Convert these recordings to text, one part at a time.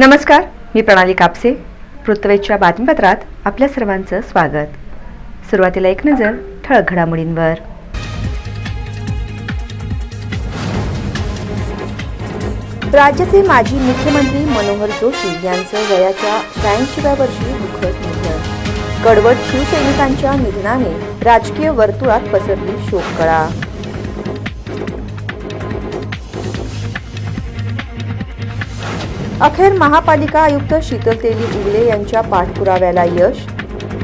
नमस्कार मी प्रणाली कापसे. पृथ्वीच्या बातमीपत्रात आपल्या सर्वांचं स्वागत. सुरुवातीला एक नजर ठळक घडामोडींवर. राज्याचे माजी मुख्यमंत्री मनोहर जोशी यांचं वयाच्या शहाऐंशीव्या वर्षी दुःखद निधन कडवट शिवसैनिकांच्या निधनाने राजकीय वर्तुळात पसरली शोककळा. अखेर महापालिका आयुक्त शीतल तेली उगले यांच्या पाठपुराव्याला यश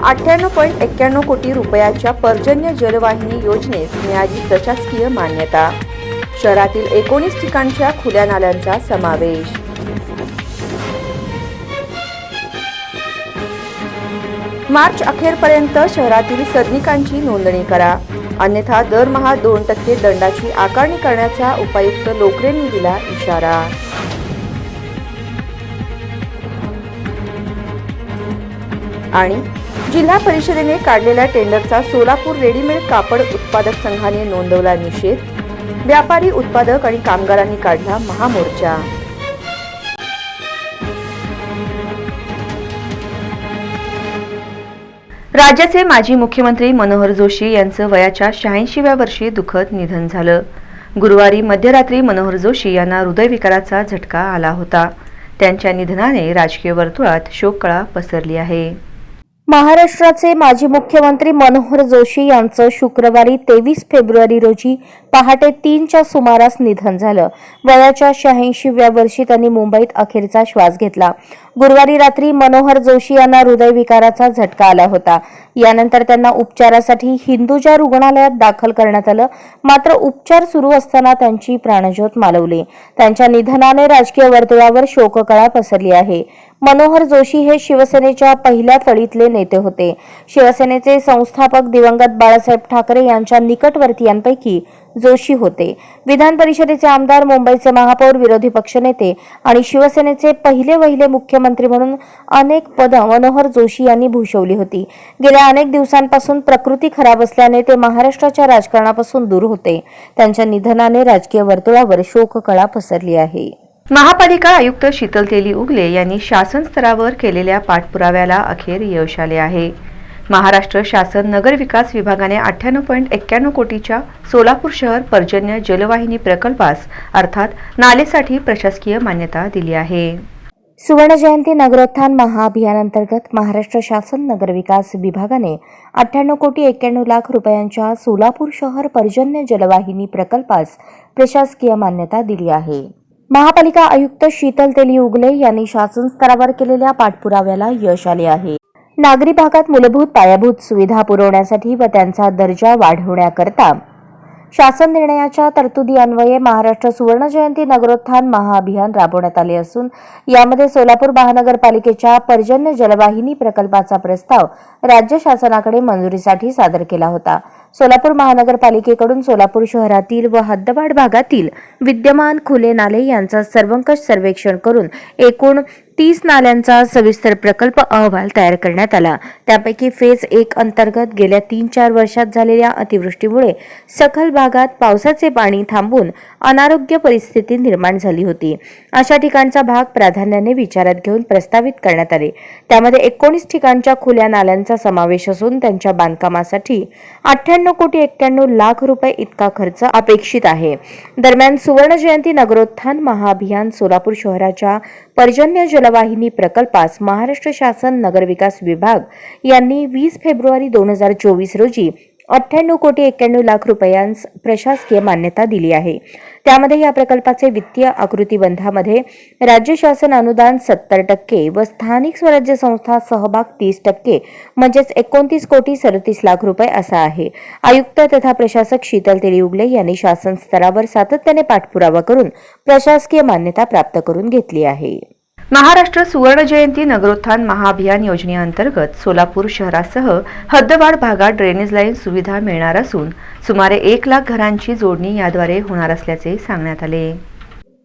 अठ्ठ्याण्णव पॉईंट एक्क्याण्णव कोटी रुपयाच्या पर्जन्य जलवाहिनी योजनेस मिळाली प्रशासकीय मान्यता. शहरातील एकोणीस ठिकाणच्या खुल्या नाल्यांचा समावेश. मार्च अखेरपर्यंत शहरातील सदनिकांची नोंदणी करा. अन्यथा दरमहा दोन टक्के दंडाची आकारणी करण्याचा उपायुक्त लोकरेंनी दिला इशारा. आणि जिल्हा परिषदेने काढलेल्या टेंडरचा सोलापूर रेडीमेड कापड उत्पादक संघाने नोंदवला निषेध. व्यापारी उत्पादक आणि कामगारांनी काढला महामोर्चा. राज्याचे माजी मुख्यमंत्री मनोहर जोशी यांचं वयाच्या शहाऐंशीव्या वर्षी दुःखद निधन झालं. गुरुवारी मध्यरात्री मनोहर जोशी यांना हृदयविकाराचा झटका आला होता. त्यांच्या निधनाने राजकीय वर्तुळात शोककळा पसरली आहे. महाराष्ट्राचे माजी मुख्यमंत्री मनोहर जोशी यांचं शुक्रवारी तेवीस फेब्रुवारी रोजी पहाटे तीनच्या सुमारास निधन झालं. वयाच्या शहाऐंशीव्या वर्षी त्यांनी मुंबईत अखेरचा श्वास घेतला. गुरुवारी रात्री मनोहर जोशी यांना हृदयविकाराचा झटका आला होता. यानंतर त्यांना उपचारासाठी हिंदुजा रुग्णालयात दाखल करण्यात आलं. मात्र उपचार सुरू असताना त्यांची प्राणज्योत मालवली. त्यांच्या निधनाने राजकीय वर्तुळावर शोककळा पसरली आहे. मनोहर जोशी हे शिवसेनेच्या पहिल्या फळीतले नेते होते. शिवसेनेचे संस्थापक दिवंगत बाळासाहेब ठाकरे यांच्या निकटवर्तीयांपैकी जोशी होते. विधान परिषदेचे आमदार मुंबईचे महापौर विरोधी पक्षनेते आणि शिवसेनेचे पहिले वहिले मुख्यमंत्री म्हणून अनेक पदं मनोहर जोशी यांनी भूषवली होती. गेल्या अनेक दिवसांपासून प्रकृती खराब असल्याने ते महाराष्ट्राच्या राजकारणापासून दूर होते. त्यांच्या निधनाने राजकीय वर्तुळावर शोककळा पसरली आहे. महापालिका आयुक्त शीतल तेली उगले यांनी शासन स्तरावर केलेल्या पाठपुराव्याला अखेर यश आले आहे. महाराष्ट्र शासन नगर विकास विभागाने अठ्ठ्याण्णव पॉईंट एक्क्याण्णव कोटीच्या सोलापूर शहर पर्जन्य जलवाहिनी प्रकल्पास अर्थात नालेसाठी प्रशासकीय मान्यता दिली आहे. सुवर्ण जयंती नगरोत्थान महाअभियानांतर्गत महाराष्ट्र शासन नगर विकास विभागाने अठ्ठ्याण्णव कोटी एक्क्याण्णव लाख रुपयांच्या सोलापूर शहर पर्जन्य जलवाहिनी प्रकल्पास प्रशासकीय मान्यता दिली आहे. महापालिका आयुक्त शीतल तेली उगले यांनी शासन स्तरावर केलेल्या पाठपुराव्याला यश आले आहे. नागरी भागात मूलभूत पायाभूत सुविधा पुरवण्यासाठी व त्यांचा दर्जा वाढवण्याकरता शासन निर्णयाच्या तरतुदी अन्वये महाराष्ट्र सुवर्ण जयंती नगरोत्थान महाअभियान राबवण्यात आले असून यामध्ये सोलापूर महानगरपालिकेच्या पर्जन्य जलवाहिनी प्रकल्पाचा प्रस्ताव राज्य शासनाकडे मंजुरीसाठी सादर केला होता. सोलापूर महानगरपालिकेकडून सोलापूर शहरातील व हद्दवाड भागातील विद्यमान खुले नाले यांचा सर्वंकष सर्वेक्षण करून एकूण तीस नाल्यांचा सविस्तर प्रकल्प अहवाल तयार करण्यात आला. त्यापैकी फेज एक अंतर्गत गेल्या तीन चार वर्षात झालेल्या अतिवृष्टीमुळे सखल भागात पावसाचे पाणी थांबून अनारोग्य परिस्थिती निर्माण झाली होती. अशा ठिकाणचा भाग प्राधान्याने विचारात घेऊन प्रस्तावित करण्यात आले. त्यामध्ये एकोणीस ठिकाणच्या खुल्या नाल्यांचा समावेश असून त्यांच्या बांधकामासाठी अठ्ठ्याण्णव कोटी एक्क्याण्णव लाख रुपये इतका खर्च अपेक्षित आहे. दरम्यान सुवर्ण जयंती नगरोत्थान महाअभियान सोलापूर शहराच्या पर्जन्य जलवाहिनी प्रकल्पास महाराष्ट्र शासन नगरविकास विभाग यांनी वीस फेब्रुवारी दोन हजार चोवीस रोजी अठ्ठ्याण्णव कोटी एक्क्याण्णव लाख रुपयांस प्रशासकीय मान्यता दिली आहे. त्यामध्ये या प्रकल्पाचे वित्तीय आकृतीबंधामध्ये राज्य शासन अनुदान सत्तर टक्के व स्थानिक स्वराज्य संस्था सहभाग तीस टक्के म्हणजेच एकोणतीस कोटी सदतीस लाख रुपये असा आहे. आयुक्त तथा प्रशासक शीतल तेली उगले यांनी शासन स्तरावर सातत्याने पाठपुरावा करून प्रशासकीय मान्यता प्राप्त करून घेतली आहे. महाराष्ट्र सुवर्ण जयंती नगरोत्थान महाअभियान योजनेअंतर्गत सोलापूर शहरासह हद्दवाड भागात ड्रेनेज लाईन सुविधा मिळणार असून सुमारे एक लाख घरांची जोडणी याद्वारे होणार असल्याचे सांगण्यात आले.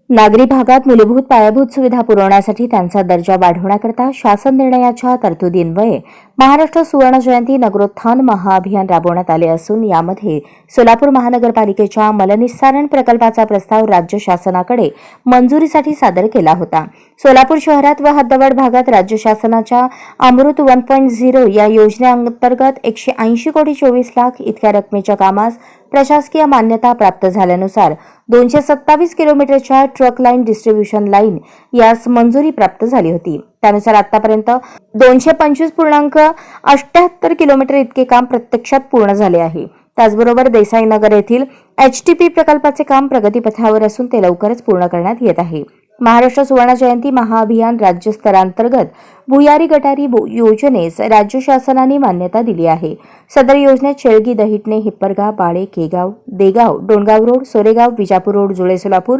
नागरी भागात मूलभूत पायाभूत सुविधा पुरवण्यासाठी त्यांचा दर्जा वाढवण्याकरता शासन निर्णयाच्या तरतुदीन्वये महाराष्ट्र सुवर्ण जयंती नगरोत्थान महाअभियान राबवण्यात आले असून यामध्ये सोलापूर महानगरपालिकेच्या मलनिस्सारण प्रकल्पाचा प्रस्ताव राज्य शासनाकडे मंजुरीसाठी सादर केला होता. सोलापूर शहरात व हद्दवाड भागात राज्य शासनाच्या अमृत वन पॉईंट झिरो या योजनेअंतर्गत एकशे ऐंशी कोटी चोवीस लाख इतक्या रकमेच्या कामास प्रशासकीय मान्यता प्राप्त झाल्यानुसार दोनशे सत्तावीस किलोमीटरच्या ट्रक लाईन डिस्ट्रीब्युशन लाईन यास मंजुरी प्राप्त झाली होती. त्यानुसार आतापर्यंत दोनशे पंचवीस पूर्णांक अठ्याहत्तर किलोमीटर इतके काम प्रत्यक्षात पूर्ण झाले आहे. त्याचबरोबर देसाईनगर येथील एचटीपी प्रकल्पाचे काम प्रगतीपथावर असून ते लवकरच पूर्ण करण्यात येत आहे. महाराष्ट्र सुवर्ण जयंती महाअभियान राज्यस्तरांतर्गत भुयारी गटारी योजनेस राज्य शासनाने मान्यता दिली आहे. सदर योजनेत Shelgi Dahitane Hippargaon Bale Kegaon Degaon Dongaon road Soregaon Vijapur road Jule Solapur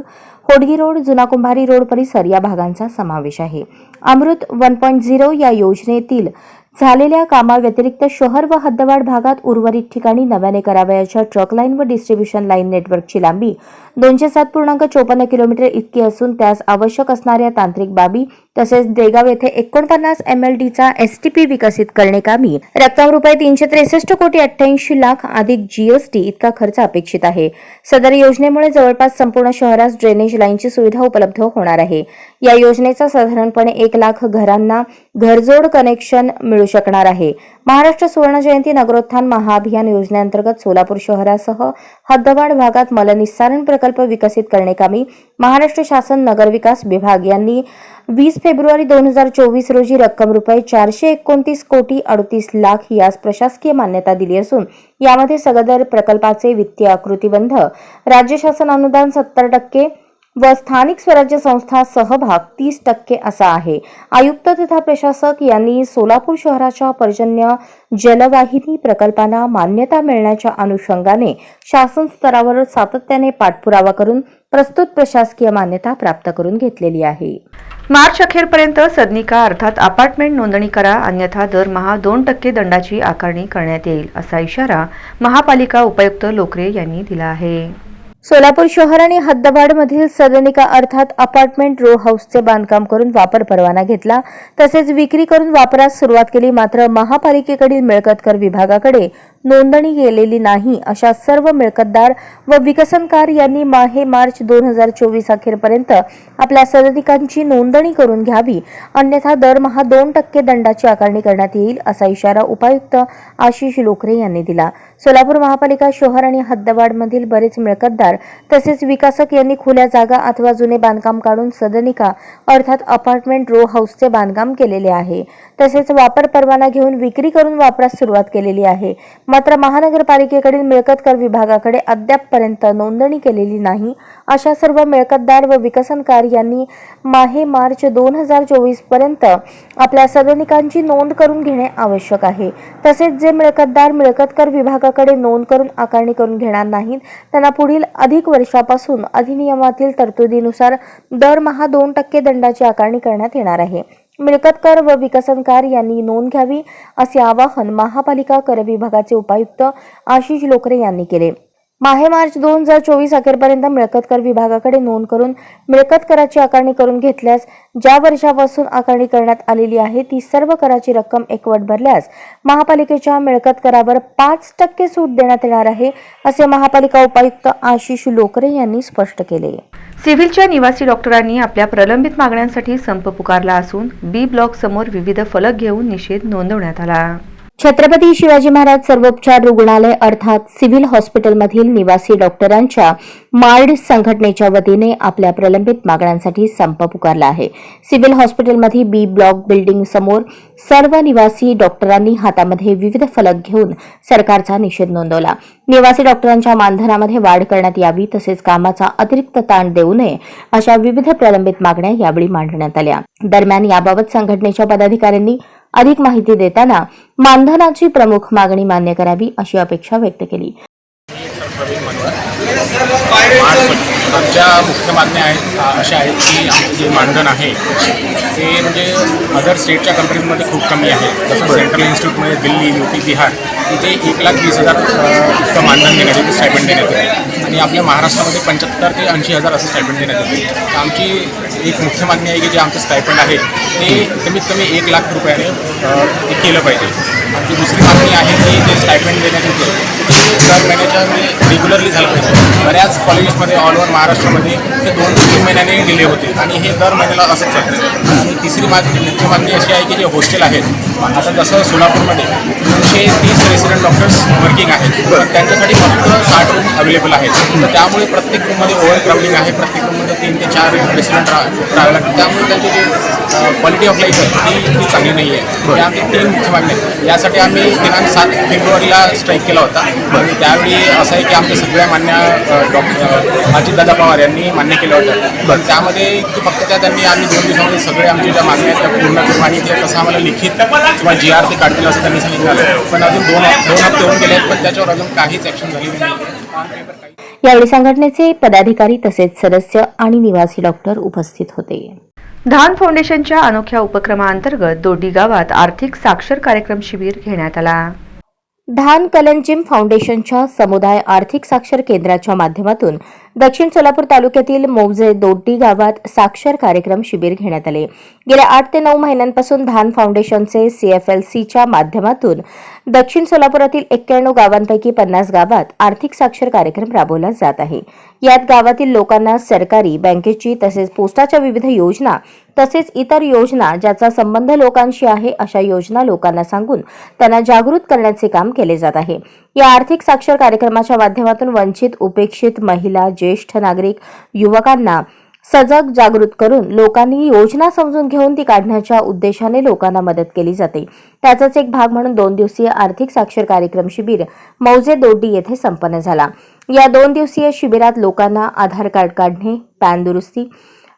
Hodgi road जुना कुंभारी रोड परिसर या भागांचा समावेश आहे. अमृत वन पॉईंट झिरो या योजनेतील झालेल्या कामाव्यतिरिक्त शहर व हद्दवाड भागात उर्वरित ठिकाणी नव्याने करावयाच्या ट्रक लाईन व डिस्ट्रीब्युशन लाईन नेटवर्कची लांबी दोनशे सात पूर्णांक चोपन्न किलोमीटर इतकी असून त्यास आवश्यक असणाऱ्या तांत्रिक बाबी तसेच देगाव येथे एकोणपन्नास एम एल डीचा एसटीपी विकसित करणे कामी रक्कम रुपये तीनशे त्रेसष्ट कोटी अठ्ठ्याऐंशी लाख अधिक जीएसटी इतका खर्च अपेक्षित आहे. सदर योजनेमुळे जवळपास संपूर्ण शहरास ड्रेनेज लाईनची सुविधा उपलब्ध होणार आहे. या योजनेचा साधारणपणे एक लाख घरांना घरजोड कनेक्शन मिळू शकणार आहे. महाराष्ट्र सुवर्ण जयंती नगरोत्थान महाअभियान योजनेअंतर्गत सोलापूर शहरासह हद्दवाड भागात मलनिस्सारण प्रकल्प विकसित करण्याकामी महाराष्ट्र शासन नगरविकास विभाग यांनी वीस फेब्रुवारी दोन हजार चोवीस रोजी रक्कम रुपये चारशे एकोणतीस कोटी अडतीस लाख यास प्रशासकीय मान्यता दिली असून यामध्ये सगदर प्रकल्पाचे वित्तीय आकृतीबंध राज्य शासन अनुदान सत्तर टक्के व स्थानिक स्वराज्य संस्था सहभाग तीस टक्के असा आहे. आयुक्त तथा प्रशासक यांनी सोलापूर शहराच्या पर्जन्य जलवाहिनी प्रकल्पांना मान्यता मिळण्याच्या अनुषंगाने शासन स्तरावर सातत्याने पाठपुरावा करून प्रस्तुत प्रशासकीय मान्यता प्राप्त करून घेतलेली आहे. मार्च अखेरपर्यंत सदनिका अर्थात अपार्टमेंट नोंदणी करा अन्यथा दरमहा दोन टक्के दंडाची आकारणी करण्यात येईल असा इशारा महापालिका उपायुक्त लोकरे यांनी दिला आहे. सोलापूर शहर आणि हद्दवाडमधील सदनिका अर्थात अपार्टमेंट रो हाऊसचे बांधकाम करून वापर परवाना घेतला. तसेच विक्री करून वापरास सुरुवात केली मात्र महापालिकेकडील मिळकतकर विभागाकडे नोंदणी केलेली नाही अशा सर्व मिळकतदार व विकसनकार यांनी माहे मार्च दोन हजार चोवीस अखेरपर्यंत आपल्या सदनिकांची नोंदणी करून घ्यावी. अन्यथा दरमहा दोन टक्के दंडाची आकारणी करण्यात येईल असा इशारा उपायुक्त आशिष लोकरे यांनी दिला. सोलापूर महापालिका शहर आणि हद्दवाडमधील बरेच मिळकतदार तसेच विकासक यांनी खुल्या जागा अथवा जुने बांधकाम काढून सदनिका अर्थात अपार्टमेंट रो हाऊसचे बांधकाम केलेले आहे. तसेच वापर परवाना घेऊन विक्री करून वापरास सुरुवात केलेली आहे. मात्र महानगरपालिकेकडील मिळकत कर विभागाकडे अद्यापपर्यंत नोंदणी केलेली नाही. अशा सर्व मिळकतदार व विकसनकार यांनी माहे मार्च दोन हजार चोवीसपर्यंत आपल्या सदनिकांची नोंद करून घेणे आवश्यक आहे. तसेच जे मिळकतदार मिळकत कर विभागाकडे नोंद करून आकारणी करून घेणार नाहीत त्यांना पुढील अधिक वर्षापासून अधिनियमातील तरतुदीनुसार दरमहा दोन टक्के दंडाची आकारणी करण्यात येणार आहे. मिळकतकर व विकसनकार यांनी नोंद घ्यावी असे आवाहन महापालिका कर विभागाचे उपायुक्त आशिष लोकरे यांनी केले. माहे मार्च दोन हजार चोवीस अखेरपर्यंत मिळकत कर विभागाकडे नोंद करून मिळकत कराची आकारणी करून घेतल्यास ज्या वर्षापासून आकारणी करण्यात आलेली आहे ती सर्व कराची रक्कम एकवट भरल्यास महापालिकेच्या मिळकत करावर पाच टक्के सूट देण्यात येणार आहे असे महापालिका उपायुक्त आशिष लोकरे यांनी स्पष्ट केले. सिव्हिलच्या निवासी डॉक्टरांनी आपल्या प्रलंबित मागण्यांसाठी संप पुकारला असून बी ब्लॉक समोर विविध फलक घेऊन निषेध नोंदवण्यात आला. छत्रपती शिवाजी महाराज सर्वोपचार रुग्णालय अर्थात सिव्हिल हॉस्पिटलमधील निवासी डॉक्टरांच्या मार्ड संघटनेच्या वतीने आपल्या प्रलंबित मागण्यांसाठी संप पुकारला आहे. सिव्हिल हॉस्पिटलमध्ये बी ब्लॉक बिल्डिंग समोर सर्व निवासी डॉक्टरांनी हातामध्ये विविध फलक घेऊन सरकारचा निषेध नोंदवला. निवासी डॉक्टरांच्या मानधनामध्ये वाढ करण्यात यावी तसेच कामाचा अतिरिक्त ताण देऊ नये अशा विविध प्रलंबित मागण्या यावेळी मांडण्यात आल्या. दरम्यान याबाबत संघटनेच्या पदाधिकाऱ्यांनी अधिक माहिती देताना मानधनाची प्रमुख मागणी मान्य करावी अशी अपेक्षा व्यक्त केली. आमच्या मुख्य मागण्या आहेत अशा आहेत की आमचं जे मानधन आहे ते म्हणजे अदर स्टेटच्या कंपनीजमध्ये खूप कमी आहे. जसं सेंट्रल इन्स्टिट्यूटमध्ये दिल्ली यू पी बिहार तिथे एक लाख वीस हजार इतकं मानधन देण्यात येते स्टायपेंड देण्यात येते. आणि आपल्या महाराष्ट्रामध्ये पंच्याहत्तर ते ऐंशी हजार असं स्टायपेंड देण्यात येते. आमची एक मुख्य मागणी आहे की जे आमचं स्टायपंड आहे ते कमीत कमी एक लाख रुपयाने ते केलं पाहिजे. आणि दुसरी मागणी आहे की जे स्टायपंड देण्याचं ते दर महिन्याच्या म्हणजे रेग्युलरली झालं पाहिजे. बऱ्याच कॉलेजेसमध्ये ऑल ओव्हर महाराष्ट्रामध्ये ते दोन तीन महिन्याने डिले होते आणि हे दर महिन्याला असंच चालतं. आणि तिसरी मागणी मुख्य मागणी अशी आहे की जे हॉस्टेल आहेत आता जसं सोलापूरमध्ये दोनशे तीस रेसिडेंट डॉक्टर्स वर्किंग आहेत पण त्यांच्यासाठी फक्त साठ रूम अवेलेबल आहेत. तर त्यामुळे प्रत्येक रूममध्ये ओव्हर क्राऊडिंग आहे प्रत्येक रूममध्ये तीन ते चार रेसिडेंट राहावे लागतात त्यामुळे त्यांची जी क्वालिटी ऑफ लाईफ आहे ती ती चांगली नाही आहे या आमच्या तीन मुख्य मागण्या आहेत. यासाठी आम्ही दिनांक सात फेब्रुवारीला स्ट्राईक केला होता. आणि त्यावेळी असं आहे की आमच्या सगळ्या मान्य डॉक्टर अजितदादा पवार यांनी मान्य केलं होतं. पण त्यामध्ये की फक्त त्या त्यांनी आम्ही दोन दिवसामध्ये सगळे आमचे ज्या मागण्या आहेत त्या पूर्ण करू आणि ते कसं आम्हाला लिखित किंवा जी आर ते काढतील असं त्यांनी सांगितलं. पण अजून दोन दोन हप्ते होऊन गेले आहेत पण त्याच्यावर अजून काहीच ॲक्शन झालेली नाही यावेळी संघटनेचे पदाधिकारी तसेच सदस्य आणि निवासी डॉक्टर उपस्थित होते. धान फाउंडेशनच्या अनोख्या उपक्रमाअंतर्गत दोडी गावात आर्थिक साक्षर कार्यक्रम शिबिर घेण्यात आला. धान कलंजिम फाउंडेशनच्या समुदाय आर्थिक साक्षर केंद्राच्या माध्यमातून दक्षिण सोलापूर तालुक्यातील मौजे दोड्डी गावात साक्षर कार्यक्रम शिबिर घेण्यात आले. गेल्या आठ ते नऊ महिन्यांपासून धान फाउंडेशनचे सीएफएलसीच्या माध्यमातून दक्षिण सोलापुरातील एक्क्याण्णव गावांपैकी पन्नास गावात आर्थिक साक्षर कार्यक्रम राबवला जात आहे. यात गावातील लोकांना सरकारी बँकेची तसेच पोस्टाच्या विविध योजना तसेच इतर योजना ज्याचा संबंध लोकांशी आहे अशा योजना लोकांना सांगून त्यांना जागृत करण्याचे काम केले जात आहे. या आर्थिक साक्षर कार्यक्रमाच्या माध्यमातून वंचित उपेक्षित महिला ज्येष्ठ नागरिक युवकांना सजग जागृत करून लोकांनी योजना समजून घेऊन ती काढण्याच्या उद्देशाने लोकांना मदत केली जाते. त्याचाच एक भाग म्हणून दोन दिवसीय आर्थिक साक्षर कार्यक्रम शिबिर मौजे दोड्डी येथे संपन्न झाला. या दोन दिवसीय शिबिरात लोकांना आधार कार्ड काढणे पॅन दुरुस्ती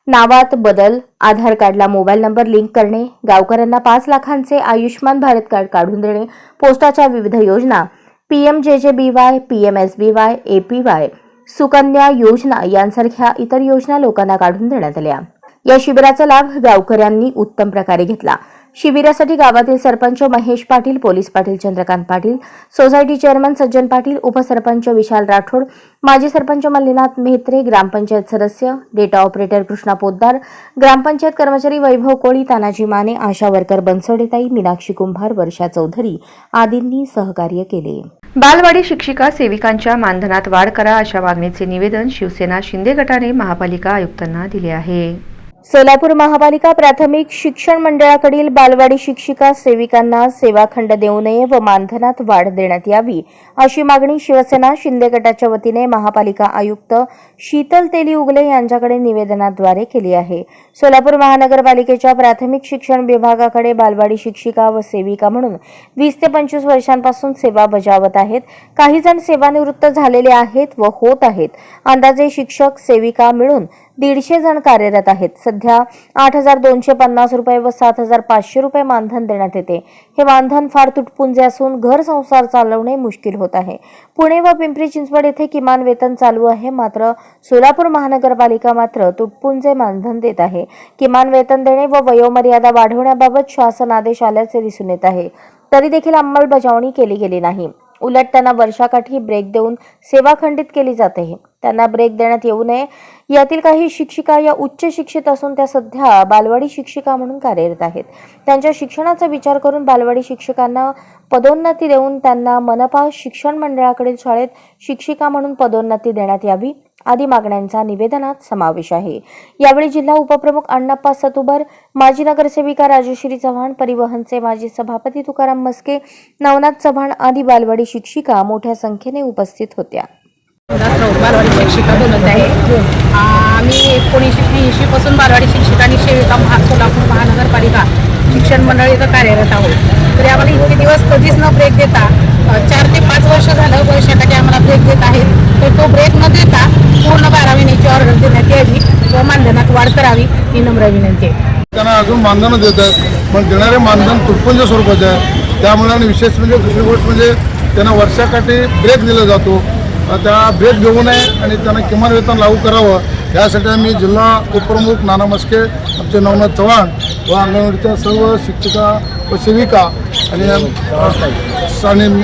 नावात बदल आधार कार्डला मोबाईल नंबर लिंक करणे गावकऱ्यांना पाच लाखांचे आयुष्यमान भारत कार्ड काढून देणे पोस्टाच्या विविध योजना P M J J B Y P M S B Y A P Y Sukanya Yojana यांसारख्या इतर योजना लोकांना काढून देण्यात आल्या. या शिबिराचा लाभ गावकऱ्यांनी उत्तम प्रकारे घेतला. शिबिरासाठी गावातील sarpanch Mahesh Patil police Patil Chandrakant Patil society chairman Sajjan Patil उपसरपंच विशाल राठोड माजी सरपंच मल्लीनाथ मेहत्रे ग्रामपंचायत सदस्य डेटा ऑपरेटर कृष्णा पोद्दार ग्रामपंचायत कर्मचारी वैभव कोळी तानाजी माने आशा वर्कर बनसोडेताई मीनाक्षी कुंभार वर्षा चौधरी आदींनी सहकार्य केले. बालवाडी शिक्षिका सेविकांच्या मानधनात वाढ करा अशा मागणीचे निवेदन शिवसेना शिंदे गटाने महापालिका आयुक्तांना दिले आहे. सोलापूर महापालिका प्राथमिक शिक्षण मंडळाकडील बालवाडी शिक्षिका सेविकांना सेवाखंड देऊ नये व मानधनात वाढ देण्यात यावी अशी मागणी शिवसेना शिंदे गटाच्या वतीने महापालिका आयुक्त शीतल तेली उगले यांच्याकडे निवेदनाद्वारे केली आहे. सोलापूर महानगरपालिकेच्या प्राथमिक शिक्षण विभागाकडे बालवाडी शिक्षिका व सेविका म्हणून वीस ते पंचवीस वर्षांपासून सेवा बजावत आहेत. काही जण सेवानिवृत्त झालेले आहेत व होत आहेत. अंदाजे शिक्षक सेविका मिळून दीडशे जण कार्यरत आहेत. सध्या आठ हजार दोनशे पन्नास रुपये व सात हजार पाचशे रुपये मानधन देण्यात येते. हे मानधन फार तुटपुंजे असून घर संसार चालवणे मुश्किल होत आहे. पुणे व पिंपरी चिंचवड येथे किमान वेतन चालू आहे. मात्र सोलापूर महानगरपालिका मात्र तुटपुंजे मानधन देत आहे. किमान वेतन देणे व वयोमर्यादा वाढवण्याबाबत शासन आदेश आल्याचे दिसून येत आहे. तरी देखील अंमलबजावणी केली गेली नाही. उलट त्यांना वर्षाकाठी ब्रेक देऊन सेवा खंडित केली जाते. त्यांना ब्रेक देण्यात येऊ नये. यातील काही शिक्षिका या उच्च शिक्षित असून त्या सध्या बालवाडी शिक्षिका म्हणून कार्यरत आहेत. त्यांच्या शिक्षणाचा विचार करून बालवाडी शिक्षकांना पदोन्नती देऊन त्यांना मनपा शिक्षण मंडळाकडील शाळेत शिक्षिका म्हणून पदोन्नती देण्यात यावी आदी मागण्यांचा निवेदनात समावेश आहे. यावेळी जिल्हा उपप्रमुख अण्णाप्पा सतुबर माजी नगरसेविका राजश्री चव्हाण परिवहनचे माजी सभापती तुकाराम मस्के नवनाथ चव्हाण आदी बालवाडी शिक्षिका मोठ्या संख्येने उपस्थित होत्या. बालवाडी शिक्षिका बोलत आहे. आ, आम्ही एकोणीसशे ऐंशी पासून बालवाडी शिक्षिका आणि सेविका महा सोलापूर महानगरपालिका शिक्षण मंडळ इथं कार्यरत आहोत. तरी आम्हाला इतके दिवस कधीच न ब्रेक देता चार ते पाच वर्ष झालं वर्षासाठी आम्हाला ब्रेक देत आहेत. तर तो ब्रेक न देता पूर्ण बारा महिन्याची ऑर्डर देण्यात यावी व मानधनात वाढ करावी ही नम्र विनंती आहे. त्यांना अजून मानधनं देत आहेत पण देणारे मानधन तुटपुंज स्वरूपाचे आहे. त्यामुळे आणि विशेष म्हणजे दुसरी गोष्ट म्हणजे त्यांना वर्षाकाठी ब्रेक दिला जातो. त्या भेट घेऊ नये आणि त्यांना किमान वेतन लागू करावं यासाठी आम्ही जिल्हा उपप्रमुख नाना मस्के आमचे नवनाथ चव्हाण व अंगणवाडीच्या सर्व शिक्षिका व सेविका आणि आणि मी,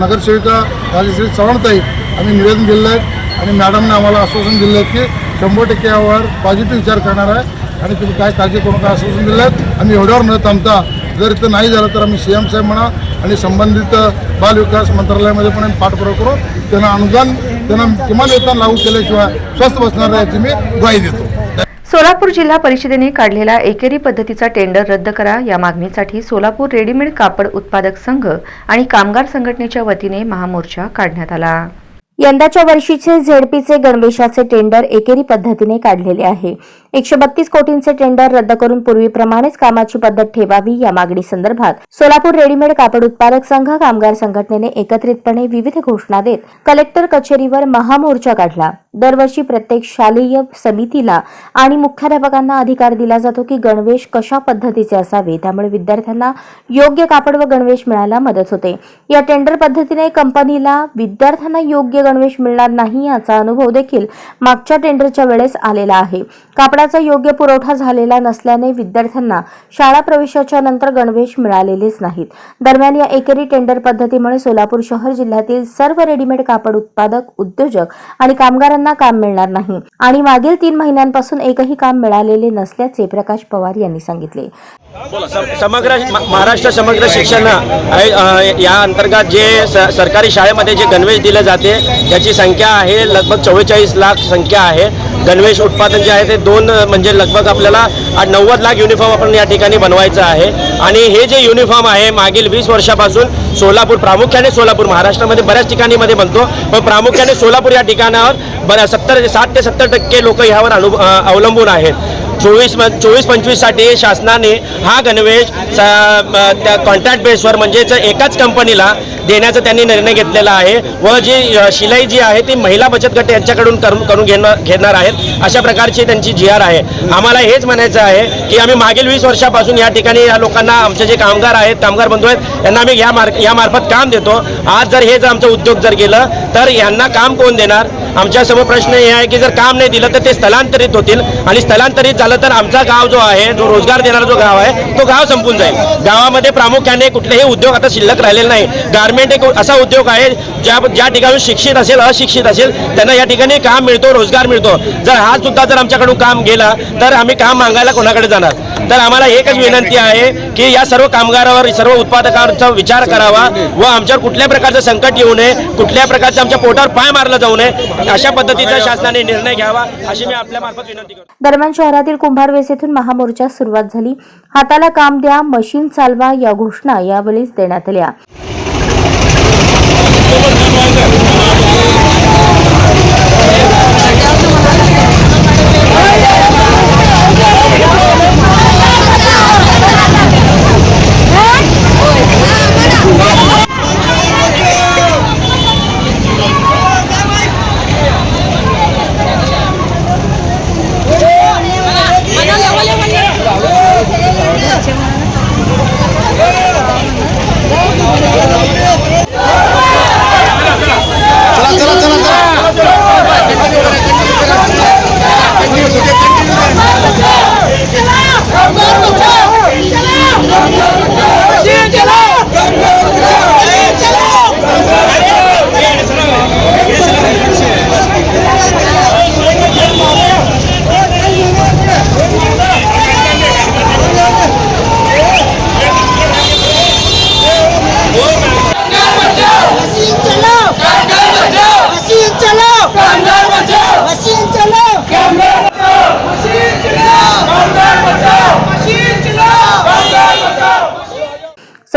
नगरसेविका राजश्री चव्हाणताई आम्ही निवेदन दिलेलं आहे. आणि मॅडमने आम्हाला आश्वासन दिलं आहे की शंभर टक्के यावर पॉझिटिव्ह विचार करणार आहे. आणि तुम्ही काय काळजी करू नका आश्वासन दिलं आहे. आम्ही एवढ्यावर न थांबता जर इथं नाही झालं तर आम्ही सी एम साहेब म्हणा आणि संबंधित बालविकास मंत्रालयामध्ये पण पाठपुरावा करू. त्यांना अनुदान त्यांना किमान वेतन लागू केल्याशिवाय स्वस्थ बसणार याची मी ग्वाही देतो. सोलापूर जिल्हा परिषदेने काढलेला एकेरी पद्धतीचा टेंडर रद्द करा या मागणीसाठी सोलापूर रेडीमेड कापड उत्पादक संघ आणि कामगार संघटनेच्या वतीने महामोर्चा काढण्यात आला. यंदाच्या वर्षीचे झेडपीचे गणवेशाचे टेंडर एकेरी पद्धतीने काढलेले आहे. एकशे बत्तीस कोटींचे टेंडर रद्द करून पूर्वीप्रमाणेच कामाची पद्धत ठेवावी या मागणी संदर्भात सोलापूर रेडीमेड कापड उत्पादक संघ कामगार संघटनेने एकत्रितपणे विविध घोषणा देत कलेक्टर कचेरीवर महामोर्चा काढला. दरवर्षी प्रत्येक शालेय समितीला आणि मुख्याध्यापकांना अधिकार दिला जातो की गणवेश कशा पद्धतीचे असावे. त्यामुळे विद्यार्थ्यांना योग्य कापड व गणवेश मिळायला मदत होते. या टेंडर पद्धतीने कंपनीला विद्यार्थ्यांना योग्य गणवेश मिळणार नाही याचा अनुभव देखील मागच्या टेंडरच्या वेळेस आलेला आहे. कापडाचा योग्य पुरवठा झालेला नसल्याने विद्यार्थ्यांना शाळा प्रवेशाच्या नंतर गणवेश मिळालेलेच नाहीत. दरम्यान या एकेरी टेंडर पद्धतीमुळे सोलापूर शहर जिल्ह्यातील सर्व रेडीमेड कापड उत्पादक उद्योजक आणि कामगारांना काम मिळणार नाही. आणि मागील तीन महिन्यांपासून एकही काम मिळालेले नसल्याचे प्रकाश पवार यांनी सांगितले. समग्र महाराष्ट्र समग्र शिक्षण या अंतर्गत जे सरकारी शाळेमध्ये जे गणवेश दिले जाते त्याची संख्या आहे लगभग चव्वेचाळीस लाख संख्या आहे. गणवेश उत्पादन जे आहे ते दोन म्हणजे लगभग आपल्याला आठ- नव्वद लाख युनिफॉर्म आपण या ठिकाणी बनवायचं आहे. आणि हे जे युनिफॉर्म आहे मागील वीस वर्षापासून सोलापूर प्रामुख्याने सोलापूर महाराष्ट्रामध्ये बऱ्याच ठिकाणी मध्ये बनतो पण प्रामुख्याने सोलापूर या ठिकाणावर बऱ्या सत्तर साठ ते सत्तर टक्के लोक ह्यावर अनु अवलंबून आहेत. चोवीस चोवीस पंचवीससाठी शासनाने हा गणवेश त्या कॉन्ट्रॅक्ट बेसवर म्हणजेच एकाच कंपनीला देण्याचा त्यांनी निर्णय घेतलेला आहे. व जी शिलाई जी आहे ती महिला बचत गट यांच्याकडून करून करून घेणार घेणार आहेत. अशा प्रकारची त्यांची जी आर आहे. आम्हाला हेच म्हणायचं आहे की आम्ही मागील वीस वर्षापासून या ठिकाणी या लोकांना आमचे जे कामगार आहेत कामगार बंधू आहेत त्यांना आम्ही या मार्ग यामार्फत काम देतो. आज जर हे जर आमचं उद्योग जर गेलं तर यांना काम कोण देणार? आमच्या आमच्यासमोर प्रश्न हे आहे की जर काम नाही दिलं तर ते स्थलांतरित होतील. आणि स्थलांतरित झालं तर आमचा गाव जो आहे जो रोजगार देणारा जो गाव आहे तो गाव संपून जाईल. गावामध्ये प्रामुख्याने कुठलेही उद्योग आता शिल्लक राहिलेला नाही. गारमेंट एक असा उद्योग आहे ज्या ज्या ठिकाणी शिक्षित असेल अशिक्षित असेल त्यांना या ठिकाणी काम मिळतो रोजगार मिळतो. जर हा सुद्धा जर आमच्याकडून काम गेला तर आम्ही काम मागायला कोणाकडे जाणार? तर आम्हाला एकच विनंती आहे की या सर्व कामगारावर सर्व उत्पादकांचा विचार करावा व आमच्यावर कुठल्या प्रकारचं संकट येऊ नये कुठल्या प्रकारचं आमच्या पोटावर पाय मारला जाऊ नये अशा पद्धतीचा शासनाने निर्णय घ्यावा अशी मी आपल्या मार्फत विनंती करतो. दरम्यान शहरातील कुंभारवेस येथून महामोर्चा सुरुवात झाली. हाताला काम द्या मशीन चालवा या घोषणा यावेळीच देण्यात आल्या.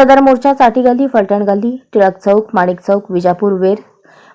सदर मोर्चा चाटी गल्ली फलटण गल्ली टिळक चौक माणिक चौक विजापूर वेर.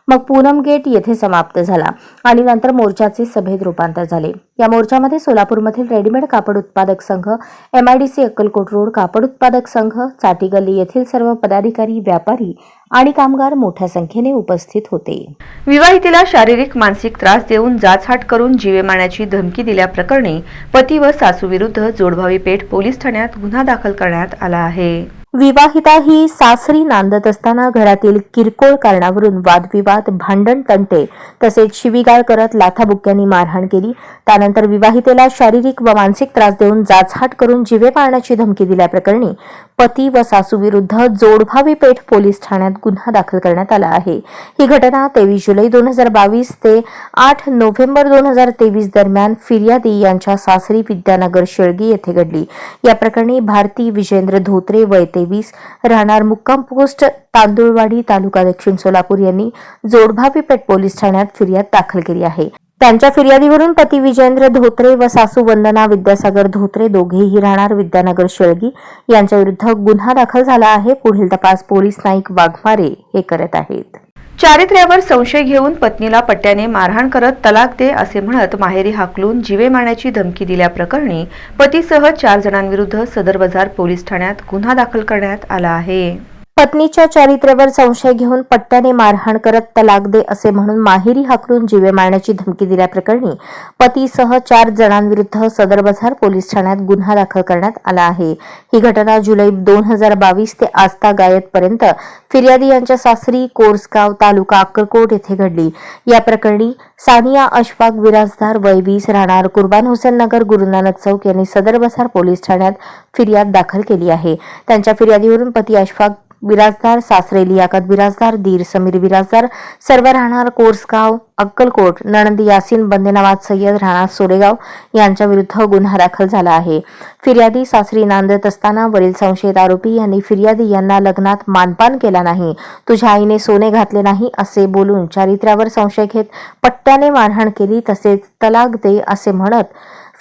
मग पूनम गेट येथे समाप्त झाला आणि नंतर मोर्चाचे सभेत रूपांतर झाले. या मोर्चामध्ये सोलापूरमधील रेडीमेड कापड उत्पादक संघ एमआयडीसी अक्कलकोट रोड कापड उत्पादक संघ चाटी गल्ली येथील सर्व पदाधिकारी व्यापारी आणि कामगार मोठ्या संख्येने उपस्थित होते. विवाहितेला शारीरिक मानसिक त्रास देऊन जाचहाट करून जीवे मारण्याची धमकी दिल्याप्रकरणी पती व सासूविरुद्ध जोडभावी पेठ पोलीस ठाण्यात गुन्हा दाखल करण्यात आला आहे. विवाहिता ही सासरी नांदत असताना घरातील किरकोळ कारणावरून वादविवाद भांडण तंटे तसेच शिवीगाळ करत लाथाबुक्क्यांनी मारहाण केली. त्यानंतर विवाहितेला शारीरिक व मानसिक त्रास देऊन जाचहाट करून जिवे मारण्याची धमकी दिल्याप्रकरणी पती व सासूविरुद्ध जोडभावी पेठ पोलीस ठाण्यात गुन्हा दाखल करण्यात आला आहे. ही घटना तेवीस जुलै दोन हजार बावीस ते आठ नोव्हेंबर दोन हजार तेवीस दरम्यान फिर्यादी यांच्या सासरी विद्यानगर शेळगी येथे घडली. या प्रकरणी भारती विजेंद्र धोत्रे वैते तेवीस राहणार मुक्काम पोस्ट तांदुळवाडी तालुका दक्षिण सोलापूर यांनी जोडभावी पेठ पोलीस ठाण्यात फिर्याद दाखल केली आहे. त्यांच्या फिर्यादीवरून पती विजेंद्र धोत्रे व सासू वंदना विद्यासागर धोत्रे दोघेही राहणार विद्यानगर शेळगी यांच्या विरुद्ध गुन्हा दाखल झाला आहे. पुढील तपास पोलीस नाईक वाघमारे हे करत आहेत. चारित्र्यावर संशय घेऊन पत्नीला पट्ट्याने मारहाण करत तलाक दे असे म्हणत माहेरी हाकलून जीवे मारण्याची धमकी दिल्याप्रकरणी पतीसह चार जणांविरुद्ध सदर बाजार पोलीस ठाण्यात गुन्हा दाखल करण्यात आला आहे. पत्नीच्या चारित्र्यावर संशय घेऊन पट्ट्याने मारहाण करत तलाक दे असे म्हणून माहेरी हाकलून जीवे मारण्याची धमकी दिल्याप्रकरणी पतीसह चार जणांविरुद्ध सदर बाजार पोलीस ठाण्यात गुन्हा दाखल करण्यात आला आहे. ही घटना जुलै दोन हजार बावीस ते आस्था गायतपर्यंत फिर्यादी यांच्या सासरी कोर्सगाव तालुका अक्कलकोट येथे घडली. या प्रकरणी सानिया अशफाक विराजदार वय वीस राहणार कुर्बान हुसेन नगर गुरुनानक चौक यांनी सदर बाजार पोलीस ठाण्यात फिर्याद दाखल केली आहे. त्यांच्या फिर्यादीवरून पती अशफाक बिराजदार सासरे लियाकत बिराजदार दीर समीर बिराजदार. सर्व राहणार कोर्सगाव अक्कलकोट नणंद यासीन बंदे सय्यद राहणार सोरेगाव यांच्या विरुद्ध गुन्हा दाखल झाला आहे. फिर्यादी सासरी नांदत असताना वरील संशयित आरोपी यांनी फिर्यादी यांना लग्नात मानपान केला नाही. तुझ्या आईने सोने घातले नाही असे बोलून चारित्र्यावर संशय घेत पट्ट्याने मारहाण केली तसेच तलाक दे असे म्हणत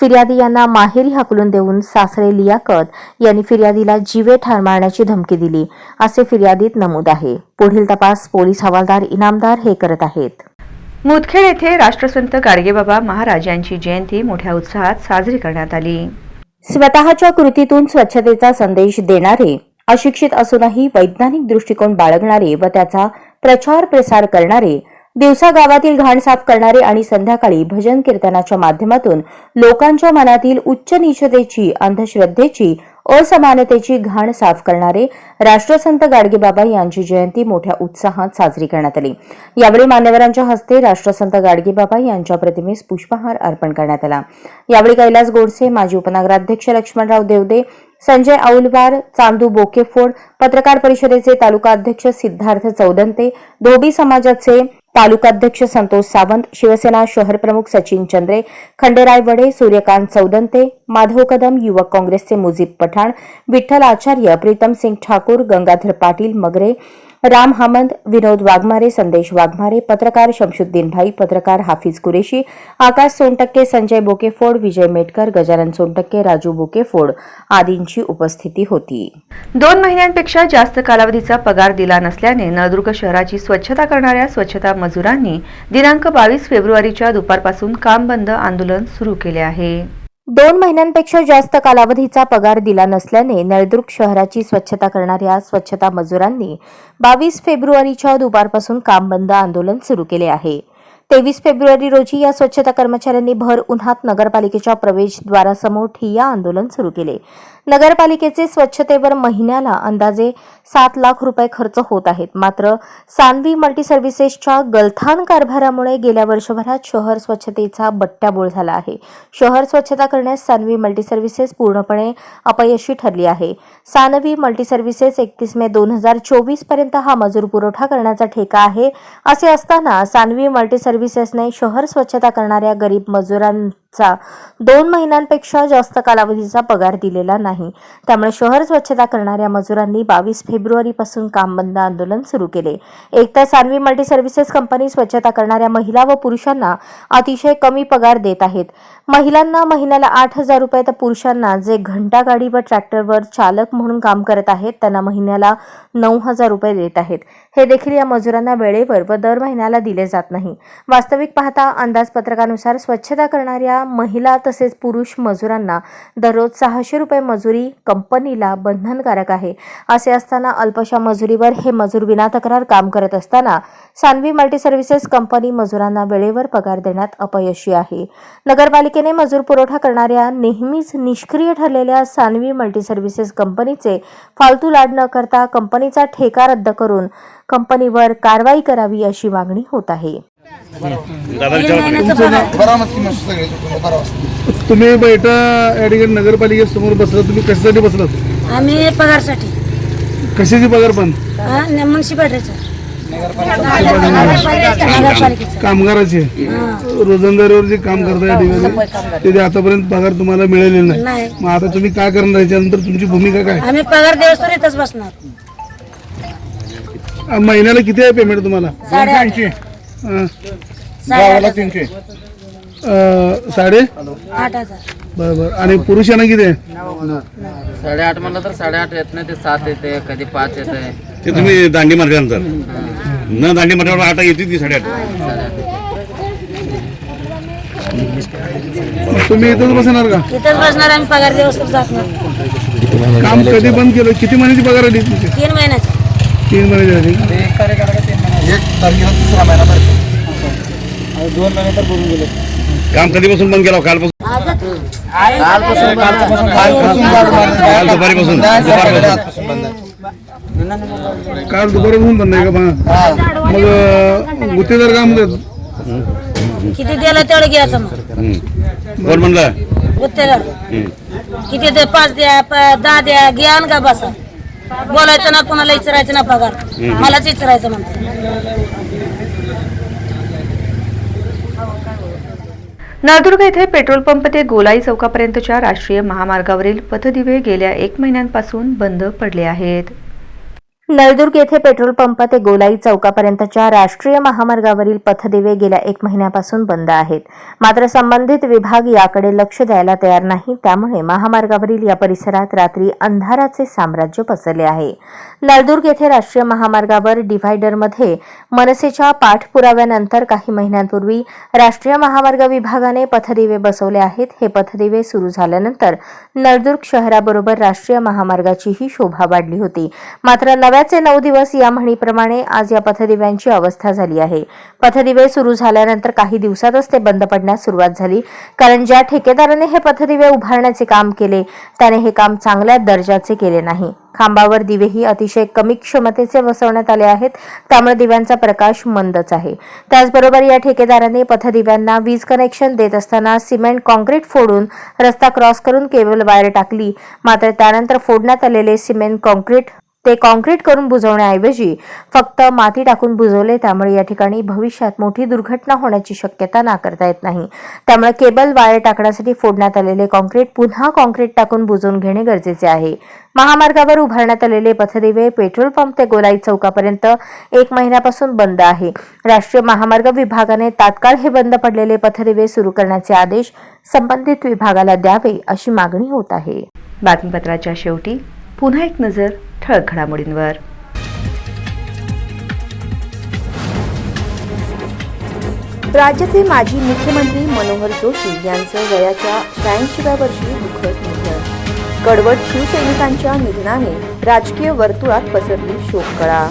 फिर्यादी यांना माहेरी हाकलून देऊन सासरे लियाकत यांनी फिर्यादीला जीवे ठार मारण्याची धमकी दिली असे फिर्यादीत नमूद आहे. पुढील तपास पोलीस हवालदार इनामदार हे करत आहेत. मुदखेड येथे राष्ट्रसंत गाडगेबाबा महाराज यांची जयंती मोठ्या उत्साहात साजरी करण्यात आली. स्वतःच्या कृतीतून स्वच्छतेचा संदेश देणारे अशिक्षित असूनही वैज्ञानिक दृष्टिकोन बाळगणारे व त्याचा प्रचार प्रसार करणारे दिवसा गावातील घाण साफ करणारे आणि संध्याकाळी भजन कीर्तनाच्या माध्यमातून लोकांच्या मनातील उच्च नीचतेची अंधश्रद्धेची असमानतेची घाण साफ करणारे राष्ट्रसंत गाडगेबाबा यांची जयंती मोठ्या उत्साहात साजरी करण्यात आली. यावेळी मान्यवरांच्या हस्ते राष्ट्रसंत गाडगेबाबा यांच्या प्रतिमेस पुष्पहार अर्पण करण्यात आला. यावेळी कैलास गोडसे माजी उपनगराध्यक्ष लक्ष्मणराव देवदे संजय औलवार चांदू बोकेफोड पत्रकार परिषदेचे तालुका अध्यक्ष सिद्धार्थ चौदंते धोबी समाजाचे तालुकाध्यक्ष संतोष सावंत शिवसेना शहर प्रमुख सचिन चंद्रे खंडेराय वडे सूर्यकांत चौदंते माधव कदम युवक काँग्रेसचे मुजीब पठाण विठ्ठल आचार्य प्रीतम सिंग ठाकूर गंगाधर पाटील मगरे राम हामंद विनोद वाघमारे संदेश वाघमारे पत्रकार शमशुद्दीन भाई पत्रकार हाफिज कुरेशी आकाश सोनटक्के संजय बोकेफोड विजय मेटकर गजानन सोनटक्के राजू बोकेफोड आदींची उपस्थिती होती. दोन महिन्यांपेक्षा जास्त कालावधीचा पगार दिला नसल्याने नळदुर्ग शहराची स्वच्छता करणाऱ्या स्वच्छता मजुरांनी दिनांक बावीस फेब्रुवारीच्या दुपारपासून काम बंद आंदोलन सुरू केले आहे. दोन महिन्यांपेक्षा जास्त कालावधीचा पगार दिला नसल्याने नळदुर्ग शहराची स्वच्छता करणाऱ्या स्वच्छता मजुरांनी बावीस फेब्रुवारीच्या दुपारपासून काम बंद आंदोलन सुरू केले आहे. तेवीस फेब्रुवारी रोजी या स्वच्छता कर्मचाऱ्यांनी भर उन्हात नगरपालिकेच्या प्रवेशद्वारासमोर ठिय्या आंदोलन सुरू केले. नगरपालिकेचे स्वच्छतेवर महिन्याला अंदाजे सात लाख रुपये खर्च होत आहेत. मात्र सानवी मल्टी सर्व्हिसेसच्या गलथान कारभारामुळे गेल्या वर्षभरात शहर स्वच्छतेचा बट्ट्याबोळ झाला आहे. शहर स्वच्छता करण्यास सानवी मल्टी सर्व्हिसेस पूर्णपणे अपयशी ठरली आहे. सानवी मल्टी सर्व्हिसेस एकतीस मे दोन हजार चोवीसपर्यंत हा मजूर पुरवठा करण्याचा ठेका आहे असे असताना सानवी मल्टी सर्व्हिसेसने शहर स्वच्छता करणाऱ्या गरीब मजुरांचा दोन महिन्यांपेक्षा जास्त कालावधीचा पगार दिलेला नाही. त्यामुळे शहर स्वच्छता करणाऱ्या मजुरांनी बावीस फेब्रुवारीपासून काम बंद आंदोलन सुरू केले. एकतर सानवी मल्टी सर्व्हिसेस कंपनी स्वच्छता करणाऱ्या महिला व पुरुषांना अतिशय कमी पगार देत आहेत. महिलांना महिन्याला आठ हजार रुपये तर पुरुषांना जे घंटा गाडी व ट्रॅक्टरवर चालक म्हणून काम करत आहेत त्यांना महिन्याला नऊ हजार रुपये देत आहेत. हे देखील या मजुरांना वेळेवर व दर महिन्याला दिले जात नाही. वास्तविक पाहता अंदाजपत्रकानुसार स्वच्छता करणाऱ्या महिला तसेच पुरुष मजुरांना दररोज सहाशे रुपये मजुरी कंपनीला बंधनकारक आहे. असे असताना अल्पशा मजुरीवर हे मजूर विनातक्रार काम करत असताना सानवी मल्टी सर्व्हिसेस कंपनी मजुरांना वेळेवर पगार देण्यात अपयशी आहे. नगरपालिकेने मजूर पुरवठा करणाऱ्या नेहमीच निष्क्रिय ठरलेल्या सानवी मल्टी सर्व्हिसेस कंपनीचे फालतू लाड न करता कंपनीचा ठेका रद्द करून कंपनीवर कारवाई करावी अशी मागणी होत आहे. तुम्ही बैठा या ठिकाणी नगरपालिकेसमोर बसला तुम्ही कशासाठी बसलात? आम्ही पगारसाठी. कशाची पगार पण? हा म्युन्सिपाल्टीचा नगरपालिकेचा. कामगाराचे. रोजंदारीवर जे काम करता या ठिकाणी ते आतापर्यंत पगार तुम्हाला मिळालेला नाही. नाही. मग आता तुम्ही काय करणार याच्यानंतर? तुमची भूमिका काय? आम्ही पगार दिवस इथंच बसणार. आ, महिन्याला किती आहे पेमेंट तुम्हाला? साडेआठ साडेआठ अं, साडे? आठ हजार. बरं बरं. आणि पुरुषांना किती आहे? साडेआठ म्हणलं तर साडेआठ येत नाही ते सात येते कधी पाच येते. ते तुम्ही दांडी मारल्यानंतर न दांडी मारल्यावर आटा येते ती साडेआठ. तुम्ही इथंच बसणार का? इथंच बसणार आम्ही पगार दिवस जात नाही. काम कधी बंद केलं? किती महिन्याची पगार आली तुमची? तीन महिन्याचा. तीन महिन्याची आली का? काम कधीपासून बंद केलं कालपासून? काल दुपारीपासून. दुपारपासून. काल दुपारून बंद आहे का पहा मग गुत्तेदार काम देत. किती दिलं तेवढं घ्यायचं मग. हम्म. कोण म्हणलं? गुत्तेदार हम्म. किती दे पाच द्या प- दहा द्या घ्या आणि का बसा. बोलायचं ना कोणाला विचारायचं ना पगार. मलाच विचारायचं म्हणते नळदुर्ग येथे पेट्रोल पंप ते गोलाई चौकापर्यंतच्या राष्ट्रीय महामार्गावरील पथदिवे गेल्या एक महिन्यांपासून बंद पडले आहेत. नळदुर्ग येथे पेट्रोल पंप ते गोलाई चौकापर्यंतच्या राष्ट्रीय महामार्गावरील पथदिवे गेल्या एक महिन्यापासून बंद आहेत. मात्र संबंधित विभाग याकडे लक्ष द्यायला तयार नाही त्यामुळे महामार्गावरील या परिसरात रात्री अंधाराचे साम्राज्य पसरले आहे. नळदुर्ग येथे राष्ट्रीय महामार्गावर डिव्हायडरमध्ये मनसेच्या पाठपुराव्यानंतर काही महिन्यांपूर्वी राष्ट्रीय महामार्ग विभागाने पथदिवे बसवले आहेत. हे पथदिवे सुरू झाल्यानंतर नळदुर्ग शहराबरोबर राष्ट्रीय महामार्गाचीही शोभा वाढली होती. मात्र नव्याचे नऊ दिवस या म्हणीप्रमाणे आज या पथदिव्यांची अवस्था झाली आहे. पथदिवे सुरू झाल्यानंतर काही दिवसातच ते बंद पडण्यास सुरुवात झाली. कारण ज्या ठेकेदाराने हे पथदिवे उभारण्याचे काम केले त्याने हे काम चांगल्या दर्जाचे केले नाही. खांबावर दिवेही अतिशय कमी क्षमतेचे बसवण्यात आले आहेत त्यामुळे दिव्यांचा प्रकाश मंदच आहे. त्याचबरोबर या ठेकेदाराने पथदिव्यांना वीज कनेक्शन देत असताना सिमेंट कॉन्क्रीट फोडून रस्ता क्रॉस करून केबल वायर टाकली. मात्र त्यानंतर फोडण्यात आलेले सिमेंट कॉन्क्रीट ते कॉन्क्रीट करून बुजवण्याऐवजी फक्त माती टाकून बुजवले त्यामुळे या ठिकाणी भविष्यात मोठी दुर्घटना होण्याची शक्यता नाकारता येत नाही. त्यामुळे केबल वायर टाकण्यासाठी फोडण्यात आलेले कॉन्क्रीट पुन्हा कॉन्क्रीट टाकून बुजवून घेणे गरजेचे आहे. महामार्गावर उभारण्यात आलेले पथदिवे पेट्रोल पंप ते गोलाई चौकापर्यंत एक महिन्यापासून बंद आहे. राष्ट्रीय महामार्ग विभागाने तात्काळ हे बंद पडलेले पथदिवे सुरू करण्याचे आदेश संबंधित विभागाला द्यावे अशी मागणी होत आहे. बातमीपत्राच्या शेवटी पुन्हा एक नजर ठळक घडामोडींवर. राज्याचे माजी मुख्यमंत्री मनोहर जोशी यांचं वयाच्या शहाऐंशीव्या वर्षी दुःखद निधन. कडवट शिवसैनिकांच्या निधनाने राजकीय वर्तुळात पसरली शोककळा.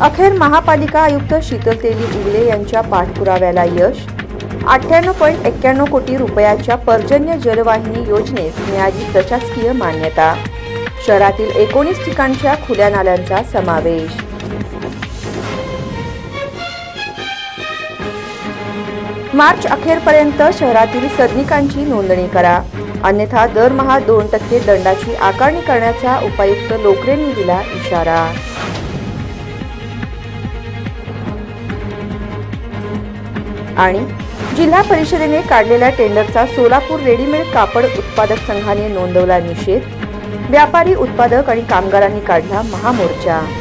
अखेर महापालिका आयुक्त शीतल तेली उगले यांच्या पाठपुराव्याला यश अठ्ठ्याण्णव पॉईंट एक्क्याण्णव कोटी रुपयाच्या पर्जन्य जलवाहिनी योजनेस मिळाली प्रशासकीय मान्यता. शहरातील एकोणीस ठिकाणच्या खुल्या नाल्यांचा समावेश. मार्च अखेरपर्यंत शहरातील सदनिकांची नोंदणी करा. अन्यथा दरमहा दोन टक्के दंडाची आकारणी करण्याचा उपायुक्त लोकरेंनी दिला इशारा. आणि जिल्हा परिषदेने काढलेल्या टेंडरचा सोलापूर रेडीमेड कापड उत्पादक संघाने नोंदवला निषेध. व्यापारी उत्पादक आणि कामगारांनी काढला महामोर्चा.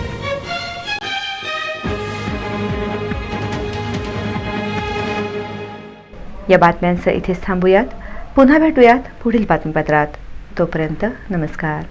या बातम्यांचं इथेच थांबूयात. पुन्हा भेटूयात पुढील बातमीपत्रात. तोपर्यंत नमस्कार.